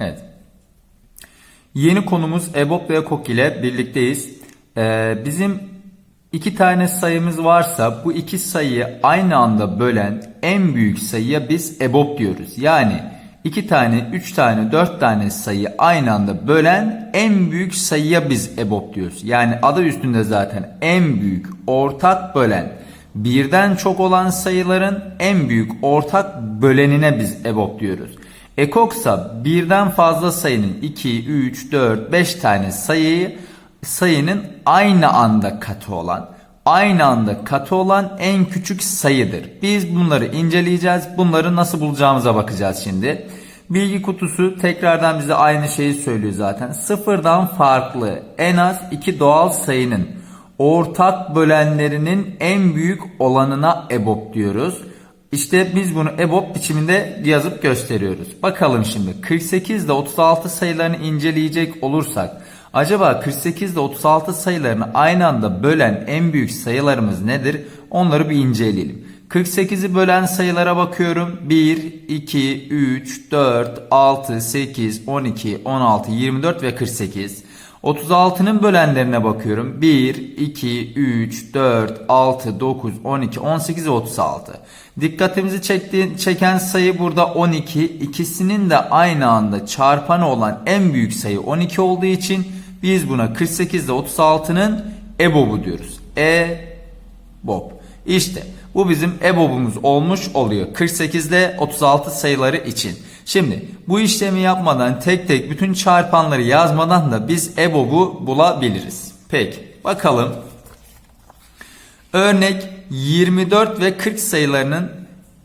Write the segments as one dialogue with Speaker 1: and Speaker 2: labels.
Speaker 1: Evet. Yeni konumuz EBOB ve EKOK ile birlikteyiz. Ee, bizim iki tane sayımız varsa bu iki sayıyı aynı anda bölen en büyük sayıya biz EBOB diyoruz. Yani iki tane, üç tane, dört tane sayıyı aynı anda bölen en büyük sayıya biz EBOB diyoruz. Yani adı üstünde zaten en büyük ortak bölen birden çok olan sayıların en büyük ortak bölenine biz EBOB diyoruz. Ekoksa birden fazla sayının 2, 3, 4, 5 tane sayıyı sayının aynı anda katı olan, aynı anda katı olan en küçük sayıdır. Biz bunları inceleyeceğiz. Bunları nasıl bulacağımıza bakacağız şimdi. Bilgi kutusu tekrardan bize aynı şeyi söylüyor zaten. Sıfırdan farklı en az iki doğal sayının ortak bölenlerinin en büyük olanına EBOB diyoruz. İşte biz bunu EBOB biçiminde yazıp gösteriyoruz. Bakalım şimdi 48 ile 36 sayılarını inceleyecek olursak acaba 48 ile 36 sayılarını aynı anda bölen en büyük sayılarımız nedir? Onları bir inceleyelim. 48'i bölen sayılara bakıyorum. 1, 2, 3, 4, 6, 8, 12, 16, 24 ve 48. 36'nın bölenlerine bakıyorum. 1, 2, 3, 4, 6, 9, 12, 18 ve 36. Dikkatimizi çekti, çeken sayı burada 12. İkisinin de aynı anda çarpanı olan en büyük sayı 12 olduğu için biz buna 48 ile 36'nın EBOB'u diyoruz. E-BOB. İşte bu bizim EBOB'umuz olmuş oluyor 48 ile 36 sayıları için. Şimdi bu işlemi yapmadan tek tek bütün çarpanları yazmadan da biz EBOB'u bulabiliriz. Peki bakalım. Örnek 24 ve 40 sayılarının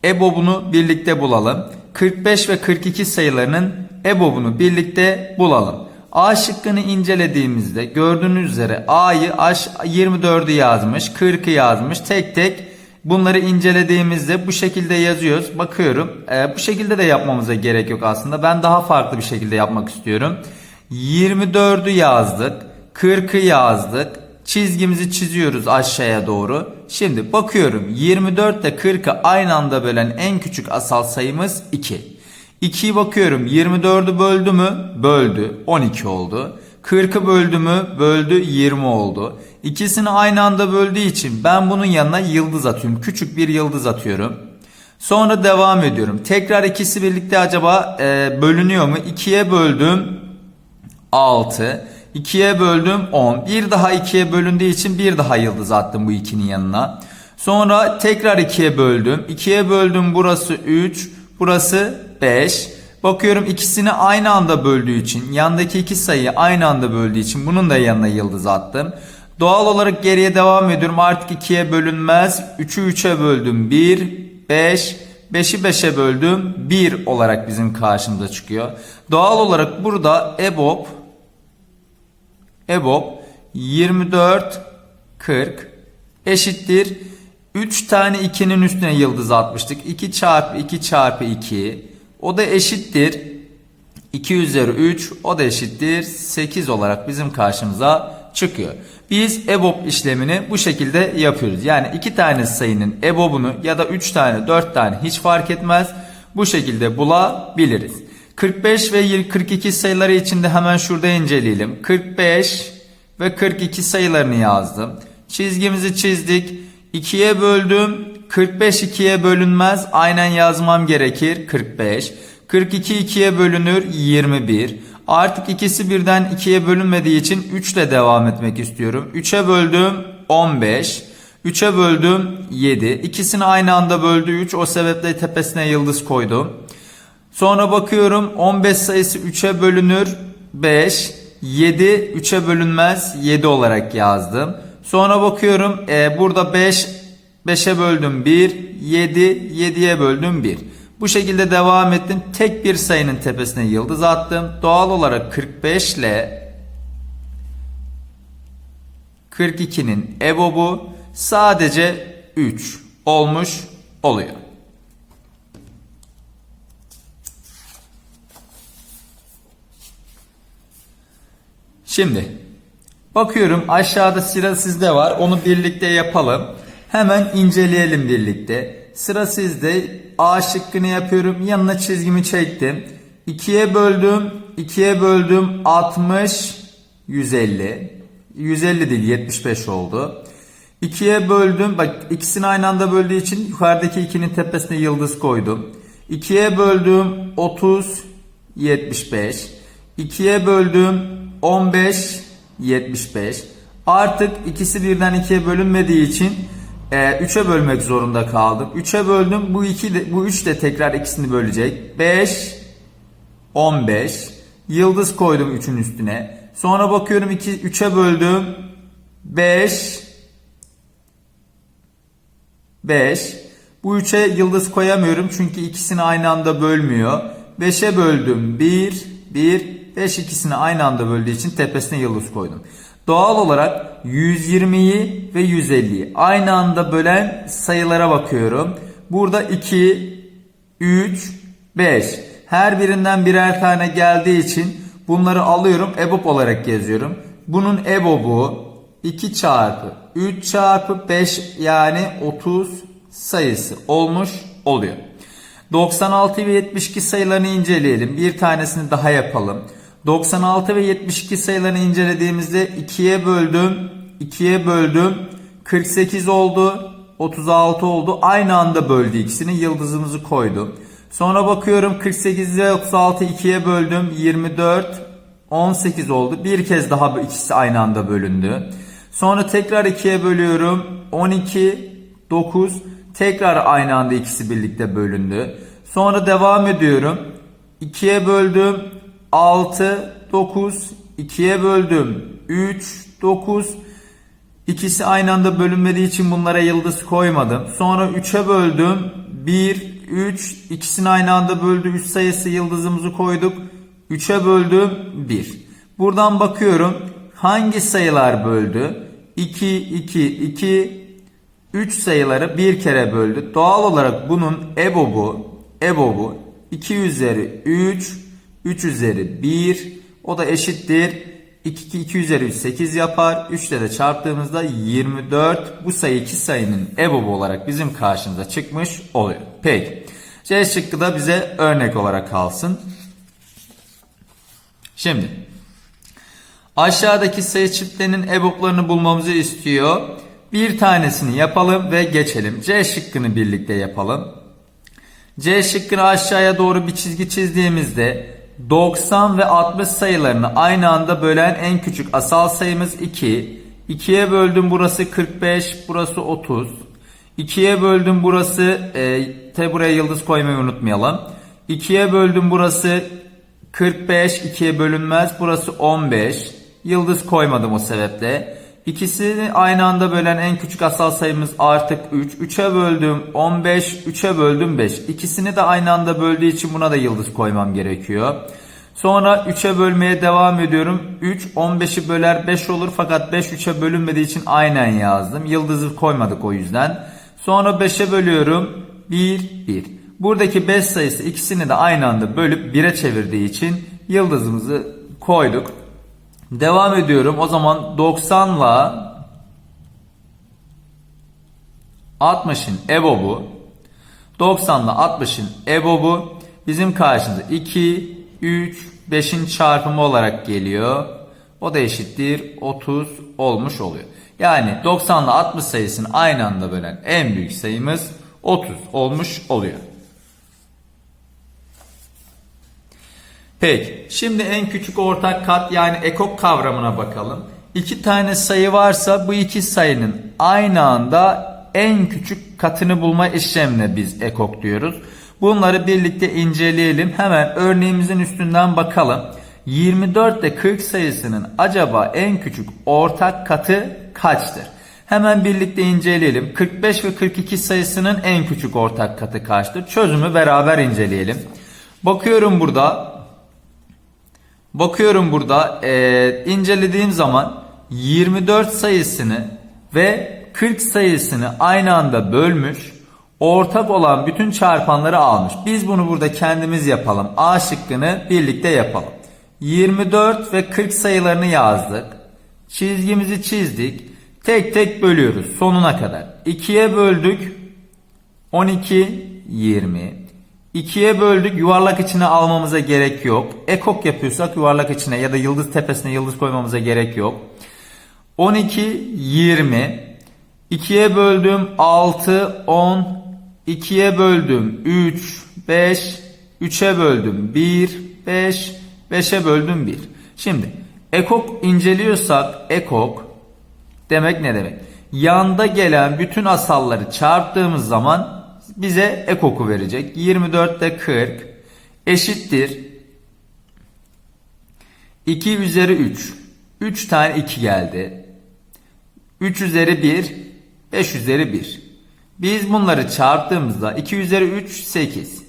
Speaker 1: EBOB'unu birlikte bulalım. 45 ve 42 sayılarının EBOB'unu birlikte bulalım. A şıkkını incelediğimizde gördüğünüz üzere A'yı 24'ü yazmış, 40'ı yazmış. Tek tek bunları incelediğimizde bu şekilde yazıyoruz. Bakıyorum. E, bu şekilde de yapmamıza gerek yok aslında. Ben daha farklı bir şekilde yapmak istiyorum. 24'ü yazdık. 40'ı yazdık. Çizgimizi çiziyoruz aşağıya doğru. Şimdi bakıyorum 24 ile 40'ı aynı anda bölen en küçük asal sayımız 2. 2'yi bakıyorum 24'ü böldü mü? Böldü. 12 oldu. 40'ı böldü mü? Böldü 20 oldu. İkisini aynı anda böldüğü için ben bunun yanına yıldız atıyorum. Küçük bir yıldız atıyorum. Sonra devam ediyorum. Tekrar ikisi birlikte acaba e, bölünüyor mu? 2'ye böldüm 6. 2'ye böldüm 10. Bir daha 2'ye bölündüğü için bir daha yıldız attım bu 2'nin yanına. Sonra tekrar 2'ye böldüm. 2'ye böldüm burası 3. Burası 5. Bakıyorum ikisini aynı anda böldüğü için yandaki iki sayıyı aynı anda böldüğü için bunun da yanına yıldız attım. Doğal olarak geriye devam ediyorum. Artık 2'ye bölünmez. 3'ü 3'e böldüm 1, 5, 5'i 5'e böldüm 1 olarak bizim karşımıza çıkıyor. Doğal olarak burada EBOB EBOB 24 40 eşittir 3 tane 2'nin üstüne yıldız atmıştık. 2 çarpı 2 çarpı 2 o da eşittir 2 üzeri 3 o da eşittir 8 olarak bizim karşımıza çıkıyor. Biz EBOB işlemini bu şekilde yapıyoruz. Yani 2 tane sayının EBOB'unu ya da 3 tane 4 tane hiç fark etmez. Bu şekilde bulabiliriz. 45 ve 42 sayıları için de hemen şurada inceleyelim. 45 ve 42 sayılarını yazdım. Çizgimizi çizdik. 2'ye böldüm. 45 2'ye bölünmez. Aynen yazmam gerekir. 45. 42 2'ye bölünür. 21. Artık ikisi birden 2'ye bölünmediği için 3 ile devam etmek istiyorum. 3'e böldüm 15. 3'e böldüm 7. İkisini aynı anda böldü 3. O sebeple tepesine yıldız koydum. Sonra bakıyorum 15 sayısı 3'e bölünür 5. 7 3'e bölünmez 7 olarak yazdım. Sonra bakıyorum e, burada 5 5'e böldüm 1. 7 7'ye böldüm 1. Bu şekilde devam ettim. Tek bir sayının tepesine yıldız attım. Doğal olarak 45 ile 42'nin EBOB'u sadece 3 olmuş oluyor. Şimdi bakıyorum aşağıda sıra sizde var. Onu birlikte yapalım. Hemen inceleyelim birlikte. Sıra sizde. A şıkkını yapıyorum. Yanına çizgimi çektim. 2'ye böldüm. 2'ye böldüm 60 150. 150 değil 75 oldu. 2'ye böldüm. Bak ikisini aynı anda böldüğü için yukarıdaki 2'nin tepesine yıldız koydum. 2'ye böldüm 30 75. 2'ye böldüm 15 75. Artık ikisi birden 2'ye bölünmediği için 3'e bölmek zorunda kaldım. 3'e böldüm. Bu 2 de, bu 3 de tekrar ikisini bölecek. 5 15. Yıldız koydum 3'ün üstüne. Sonra bakıyorum 2 3'e böldüm. 5 5. Bu 3'e yıldız koyamıyorum çünkü ikisini aynı anda bölmüyor. 5'e böldüm 1 1 5 ikisini aynı anda böldüğü için tepesine yıldız koydum. Doğal olarak 120'yi ve 150'yi aynı anda bölen sayılara bakıyorum. Burada 2 3 5 her birinden birer tane geldiği için bunları alıyorum EBOB olarak yazıyorum. Bunun EBOB'u 2 çarpı 3 çarpı 5 yani 30 sayısı olmuş oluyor. 96 ve 72 sayılarını inceleyelim. Bir tanesini daha yapalım. 96 ve 72 sayılarını incelediğimizde 2'ye böldüm. 2'ye böldüm. 48 oldu. 36 oldu. Aynı anda böldü ikisini. Yıldızımızı koydum. Sonra bakıyorum 48 ve 36 2'ye böldüm. 24 18 oldu. Bir kez daha ikisi aynı anda bölündü. Sonra tekrar 2'ye bölüyorum. 12 9 tekrar aynı anda ikisi birlikte bölündü. Sonra devam ediyorum. 2'ye böldüm. 6 9 2'ye böldüm. 3 9 İkisi aynı anda bölünmediği için bunlara yıldız koymadım. Sonra 3'e böldüm. 1 3 ikisini aynı anda böldü. 3 sayısı yıldızımızı koyduk. 3'e böldüm 1. Buradan bakıyorum hangi sayılar böldü? 2 2 2 3 sayıları bir kere böldü. Doğal olarak bunun EBOB'u EBOB'u 2 üzeri 3 3 üzeri 1 o da eşittir 2 2 2 üzeri 3 8 yapar. 3 ile de çarptığımızda 24 bu sayı iki sayının EBOB olarak bizim karşımıza çıkmış oluyor. Peki. C şıkkı da bize örnek olarak kalsın. Şimdi aşağıdaki sayı çiftlerinin EBOB'larını bulmamızı istiyor. Bir tanesini yapalım ve geçelim. C şıkkını birlikte yapalım. C şıkkını aşağıya doğru bir çizgi çizdiğimizde 90 ve 60 sayılarını aynı anda bölen en küçük asal sayımız 2. 2'ye böldüm burası 45, burası 30. 2'ye böldüm burası, e, te buraya yıldız koymayı unutmayalım. 2'ye böldüm burası 45, 2'ye bölünmez. Burası 15. Yıldız koymadım o sebeple. İkisini aynı anda bölen en küçük asal sayımız artık 3. 3'e böldüm 15, 3'e böldüm 5. İkisini de aynı anda böldüğü için buna da yıldız koymam gerekiyor. Sonra 3'e bölmeye devam ediyorum. 3 15'i böler 5 olur fakat 5 3'e bölünmediği için aynen yazdım. Yıldızı koymadık o yüzden. Sonra 5'e bölüyorum. 1 1. Buradaki 5 sayısı ikisini de aynı anda bölüp 1'e çevirdiği için yıldızımızı koyduk. Devam ediyorum. O zaman 90 ile 60'ın EBOB'u 90 ile 60'ın EBOB'u bizim karşımıza 2, 3, 5'in çarpımı olarak geliyor. O da eşittir 30 olmuş oluyor. Yani 90 ile 60 sayısını aynı anda bölen en büyük sayımız 30 olmuş oluyor. Peki şimdi en küçük ortak kat yani ekok kavramına bakalım. İki tane sayı varsa bu iki sayının aynı anda en küçük katını bulma işlemine biz ekok diyoruz. Bunları birlikte inceleyelim. Hemen örneğimizin üstünden bakalım. 24 ile 40 sayısının acaba en küçük ortak katı kaçtır? Hemen birlikte inceleyelim. 45 ve 42 sayısının en küçük ortak katı kaçtır? Çözümü beraber inceleyelim. Bakıyorum burada Bakıyorum burada e, incelediğim zaman 24 sayısını ve 40 sayısını aynı anda bölmüş. Ortak olan bütün çarpanları almış. Biz bunu burada kendimiz yapalım. A şıkkını birlikte yapalım. 24 ve 40 sayılarını yazdık. Çizgimizi çizdik. Tek tek bölüyoruz sonuna kadar. 2'ye böldük. 12, 20. 2'ye böldük yuvarlak içine almamıza gerek yok. Ekok yapıyorsak yuvarlak içine ya da yıldız tepesine yıldız koymamıza gerek yok. 12, 20. 2'ye böldüm 6, 10. 2'ye böldüm 3, 5. 3'e böldüm 1, 5. 5'e böldüm 1. Şimdi ekok inceliyorsak ekok demek ne demek? Yanda gelen bütün asalları çarptığımız zaman bize ekoku verecek. 24 de 40 eşittir 2 üzeri 3. 3 tane 2 geldi. 3 üzeri 1, 5 üzeri 1. Biz bunları çarptığımızda 2 üzeri 3, 8.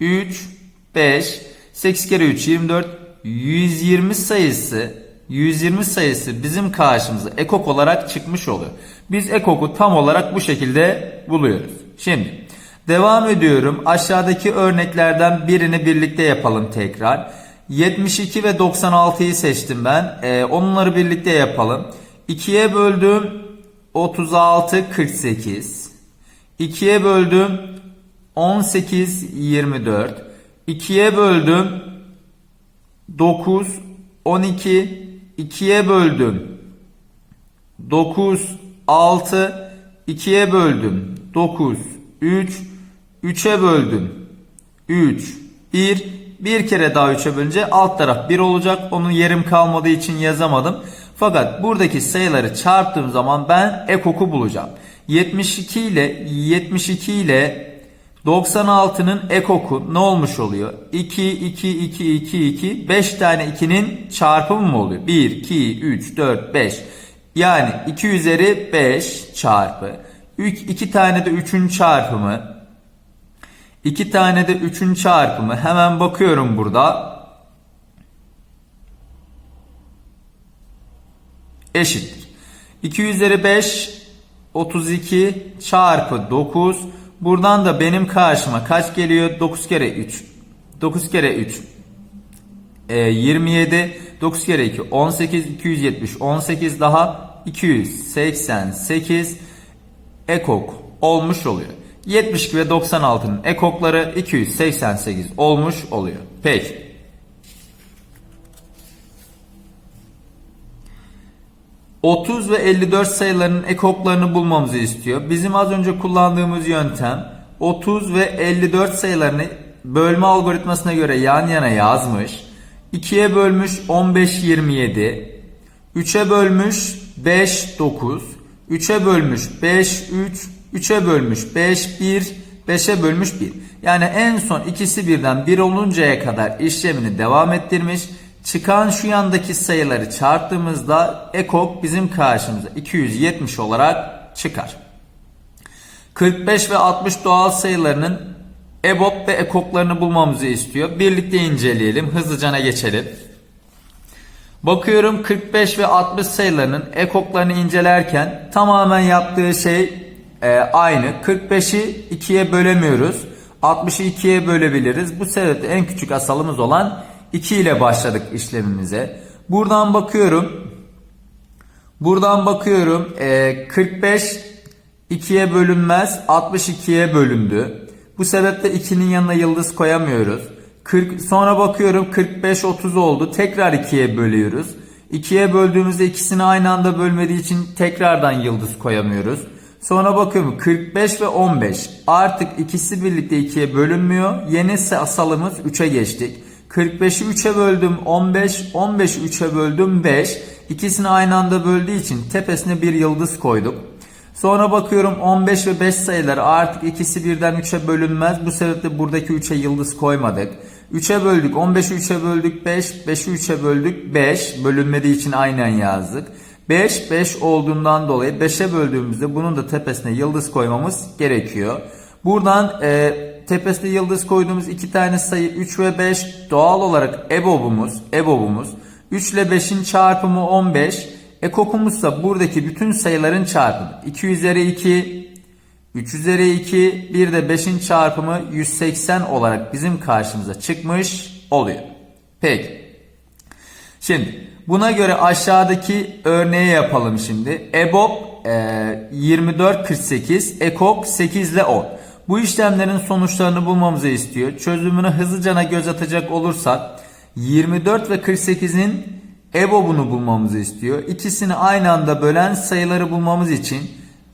Speaker 1: 3, 5, 8 kere 3, 24. 120 sayısı, 120 sayısı bizim karşımıza ekok olarak çıkmış oluyor. Biz ekoku tam olarak bu şekilde buluyoruz. Şimdi devam ediyorum. Aşağıdaki örneklerden birini birlikte yapalım tekrar. 72 ve 96'yı seçtim ben. Ee, onları birlikte yapalım. 2'ye böldüm 36 48. 2'ye böldüm 18 24. 2'ye böldüm 9 12 2'ye böldüm 9 6 2'ye böldüm 9 3 3'e böldüm 3 1 bir kere daha 3'e bölünce alt taraf 1 olacak. Onun yerim kalmadığı için yazamadım. Fakat buradaki sayıları çarptığım zaman ben ekoku bulacağım. 72 ile 72 ile 96'nın ekoku ne olmuş oluyor? 2, 2, 2, 2, 2, 5 tane 2'nin çarpımı mı oluyor? 1, 2, 3, 4, 5. Yani 2 üzeri 5 çarpı. 2 tane de 3'ün çarpımı. 2 tane de 3'ün çarpımı. Hemen bakıyorum burada. Eşittir. 2 üzeri 5 32 çarpı 9 Buradan da benim karşıma kaç geliyor? 9 kere 3. 9 kere 3. E, 27. 9 kere 2. 18. 270. 18 daha 288 ekok olmuş oluyor. 72 ve 96'nın ekokları 288 olmuş oluyor. Peki. ...30 ve 54 sayılarının ekoklarını bulmamızı istiyor. Bizim az önce kullandığımız yöntem... ...30 ve 54 sayılarını bölme algoritmasına göre yan yana yazmış. 2'ye bölmüş 15 27. 3'e bölmüş 5 9. 3'e bölmüş 5 3. 3'e bölmüş 5 1. 5'e bölmüş 1. Yani en son ikisi birden 1 oluncaya kadar işlemini devam ettirmiş. Çıkan şu yandaki sayıları çarptığımızda ekok bizim karşımıza 270 olarak çıkar. 45 ve 60 doğal sayılarının EBOB ve ekoklarını bulmamızı istiyor. Birlikte inceleyelim. Hızlıca geçelim. Bakıyorum 45 ve 60 sayılarının ekoklarını incelerken tamamen yaptığı şey e, aynı. 45'i 2'ye bölemiyoruz. 60'ı 2'ye bölebiliriz. Bu sebeple en küçük asalımız olan 2 ile başladık işlemimize. Buradan bakıyorum. Buradan bakıyorum. E, 45 2'ye bölünmez. 62'ye bölündü. Bu sebeple 2'nin yanına yıldız koyamıyoruz. 40, sonra bakıyorum 45 30 oldu. Tekrar 2'ye bölüyoruz. 2'ye böldüğümüzde ikisini aynı anda bölmediği için tekrardan yıldız koyamıyoruz. Sonra bakıyorum 45 ve 15 artık ikisi birlikte 2'ye bölünmüyor. Yeni asalımız 3'e geçtik. 45'i 3'e böldüm 15, 15'i 3'e böldüm 5. İkisini aynı anda böldüğü için tepesine bir yıldız koyduk. Sonra bakıyorum 15 ve 5 sayıları artık ikisi birden 3'e bölünmez. Bu sebeple buradaki 3'e yıldız koymadık. 3'e böldük 15'i 3'e böldük 5, 5'i 3'e böldük 5. Bölünmediği için aynen yazdık. 5, 5 olduğundan dolayı 5'e böldüğümüzde bunun da tepesine yıldız koymamız gerekiyor. Buradan e, tepesine yıldız koyduğumuz iki tane sayı 3 ve 5 doğal olarak EBOB'umuz, EBOB'umuz. 3 ile 5'in çarpımı 15. Ekokumuzsa buradaki bütün sayıların çarpımı. 2 üzeri 2, 3 üzeri 2, bir de 5'in çarpımı 180 olarak bizim karşımıza çıkmış oluyor. Peki. Şimdi buna göre aşağıdaki örneği yapalım şimdi. EBOB e, 24 48, EKOK 8 ile 10. Bu işlemlerin sonuçlarını bulmamızı istiyor. Çözümünü hızlıca göz atacak olursak 24 ve 48'in EBOB'unu bulmamızı istiyor. İkisini aynı anda bölen sayıları bulmamız için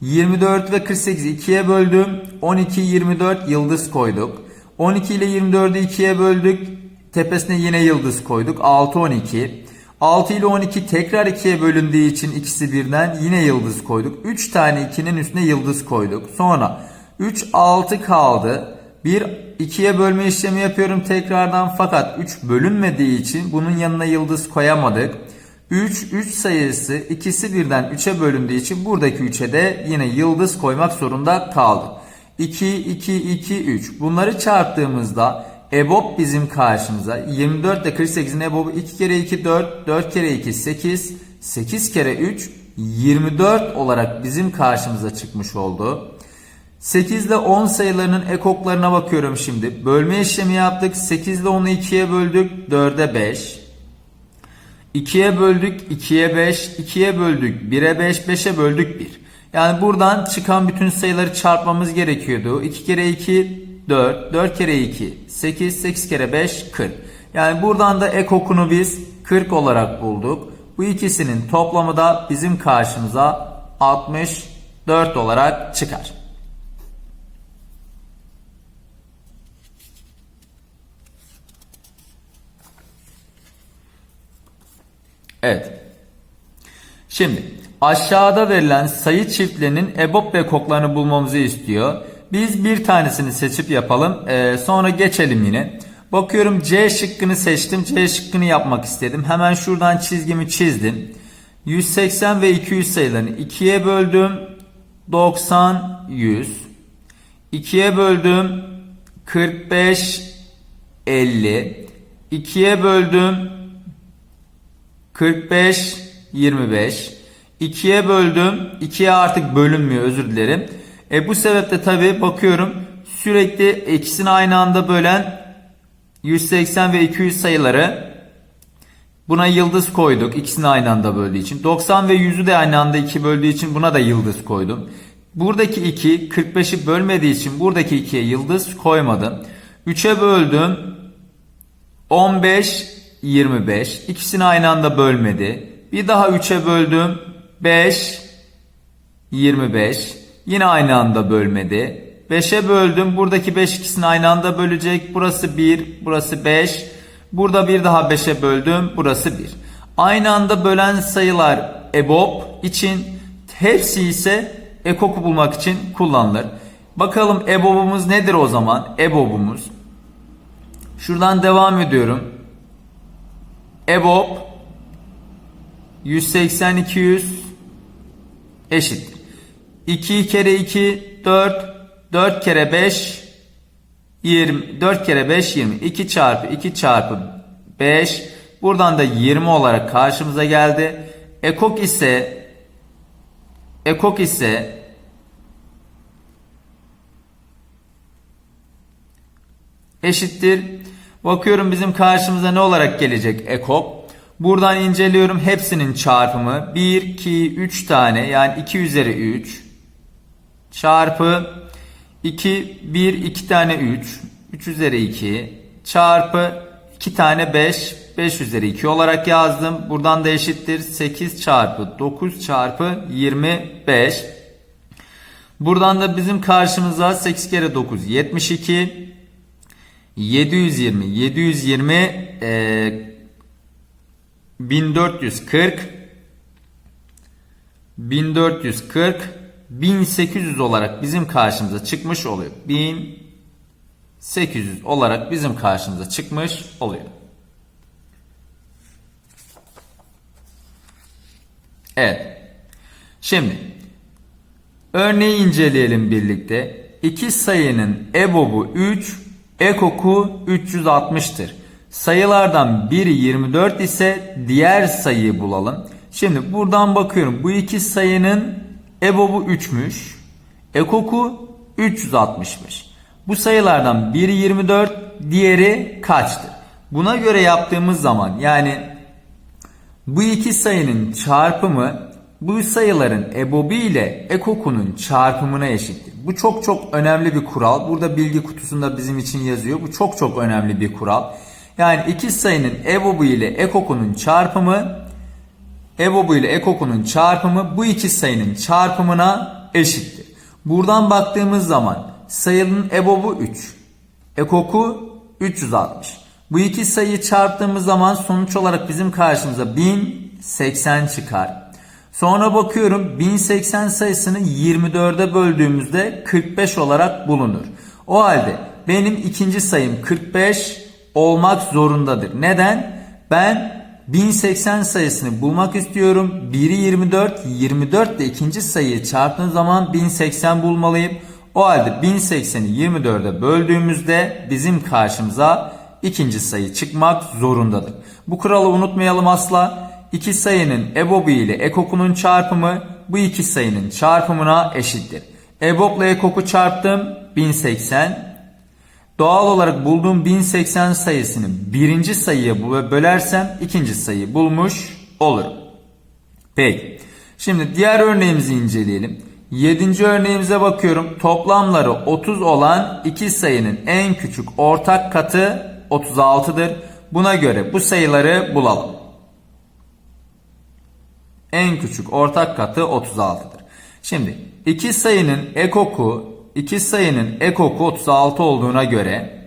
Speaker 1: 24 ve 48'i 2'ye böldüm. 12, 24 yıldız koyduk. 12 ile 24'ü 2'ye böldük. Tepesine yine yıldız koyduk. 6, 12. 6 ile 12 tekrar 2'ye bölündüğü için ikisi birden yine yıldız koyduk. 3 tane 2'nin üstüne yıldız koyduk. Sonra 3, 6 kaldı. Bir 2'ye bölme işlemi yapıyorum tekrardan fakat 3 bölünmediği için bunun yanına yıldız koyamadık. 3, 3 sayısı ikisi birden 3'e bölündüğü için buradaki 3'e de yine yıldız koymak zorunda kaldık. 2, 2, 2, 3 bunları çarptığımızda EBOB bizim karşımıza 24 ile 48'in EBOB'u 2 kere 2 4, 4 kere 2 8, 8 kere 3 24 olarak bizim karşımıza çıkmış oldu. 8 ile 10 sayılarının ekoklarına bakıyorum şimdi. Bölme işlemi yaptık. 8 ile 10'u 2'ye böldük. 4'e 5. 2'ye böldük. 2'ye 5. 2'ye böldük. 1'e 5. 5'e böldük 1. Yani buradan çıkan bütün sayıları çarpmamız gerekiyordu. 2 kere 2 4. 4 kere 2 8. 8 kere 5 40. Yani buradan da ekokunu biz 40 olarak bulduk. Bu ikisinin toplamı da bizim karşımıza 64 olarak çıkar. Evet. Şimdi aşağıda verilen sayı çiftlerinin EBOB ve koklarını bulmamızı istiyor. Biz bir tanesini seçip yapalım. Ee, sonra geçelim yine. Bakıyorum C şıkkını seçtim. C şıkkını yapmak istedim. Hemen şuradan çizgimi çizdim. 180 ve 200 sayılarını 2'ye böldüm. 90, 100. 2'ye böldüm. 45, 50. 2'ye böldüm. 45, 25. 2'ye böldüm. 2'ye artık bölünmüyor özür dilerim. E bu sebeple tabi bakıyorum sürekli ikisini aynı anda bölen 180 ve 200 sayıları buna yıldız koyduk. İkisini aynı anda böldüğü için. 90 ve 100'ü de aynı anda 2 böldüğü için buna da yıldız koydum. Buradaki 2 45'i bölmediği için buradaki 2'ye yıldız koymadım. 3'e böldüm. 15 25. İkisini aynı anda bölmedi. Bir daha 3'e böldüm. 5 25. Yine aynı anda bölmedi. 5'e böldüm. Buradaki 5 ikisini aynı anda bölecek. Burası 1, burası 5. Burada bir daha 5'e böldüm. Burası 1. Aynı anda bölen sayılar EBOB için hepsi ise ekoku bulmak için kullanılır. Bakalım EBOB'umuz nedir o zaman? EBOB'umuz. Şuradan devam ediyorum. EBOB 180 200 eşittir. 2 kere 2 4 4 kere 5 20 4 kere 5 20 2 çarpı 2 çarpı 5 buradan da 20 olarak karşımıza geldi. Ekok ise ekok ise eşittir. Bakıyorum bizim karşımıza ne olarak gelecek ekok? Buradan inceliyorum hepsinin çarpımı. 1, 2, 3 tane yani 2 üzeri 3 çarpı 2, 1, 2 tane 3, 3 üzeri 2 çarpı 2 tane 5, 5 üzeri 2 olarak yazdım. Buradan da eşittir. 8 çarpı 9 çarpı 25. Buradan da bizim karşımıza 8 kere 9 72 720 720 e, 1440 1440 1800 olarak bizim karşımıza çıkmış oluyor. 1800 olarak bizim karşımıza çıkmış oluyor. Evet. Şimdi örneği inceleyelim birlikte. İki sayının EBOB'u 3, EKOK'u 360'tır. Sayılardan biri 24 ise diğer sayıyı bulalım. Şimdi buradan bakıyorum. Bu iki sayının EBOB'u 3'müş. EKOK'u 360'mış. Bu sayılardan biri 24, diğeri kaçtır? Buna göre yaptığımız zaman yani bu iki sayının çarpımı bu sayıların EBOB'u ile EKOK'unun çarpımına eşittir. Bu çok çok önemli bir kural. Burada bilgi kutusunda bizim için yazıyor. Bu çok çok önemli bir kural. Yani iki sayının EBOB'u ile EKOK'unun çarpımı EBOB'u ile EKOK'unun çarpımı bu iki sayının çarpımına eşittir. Buradan baktığımız zaman sayının EBOB'u 3. EKOK'u 360. Bu iki sayıyı çarptığımız zaman sonuç olarak bizim karşımıza 1080 çıkar. Sonra bakıyorum 1080 sayısını 24'e böldüğümüzde 45 olarak bulunur. O halde benim ikinci sayım 45 olmak zorundadır. Neden? Ben 1080 sayısını bulmak istiyorum. 1'i 24, 24 ile ikinci sayıyı çarptığım zaman 1080 bulmalıyım. O halde 1080'i 24'e böldüğümüzde bizim karşımıza ikinci sayı çıkmak zorundadır. Bu kuralı unutmayalım asla. İki sayının EBOB ile EKOK'unun çarpımı bu iki sayının çarpımına eşittir. EBOB ile EKOK'u çarptım 1080. Doğal olarak bulduğum 1080 sayısını birinci sayıya bö- bölersem ikinci sayıyı bulmuş olurum. Peki. Şimdi diğer örneğimizi inceleyelim. Yedinci örneğimize bakıyorum. Toplamları 30 olan iki sayının en küçük ortak katı 36'dır. Buna göre bu sayıları bulalım. En küçük ortak katı 36'dır. Şimdi iki sayının ekoku iki sayının ekoku 36 olduğuna göre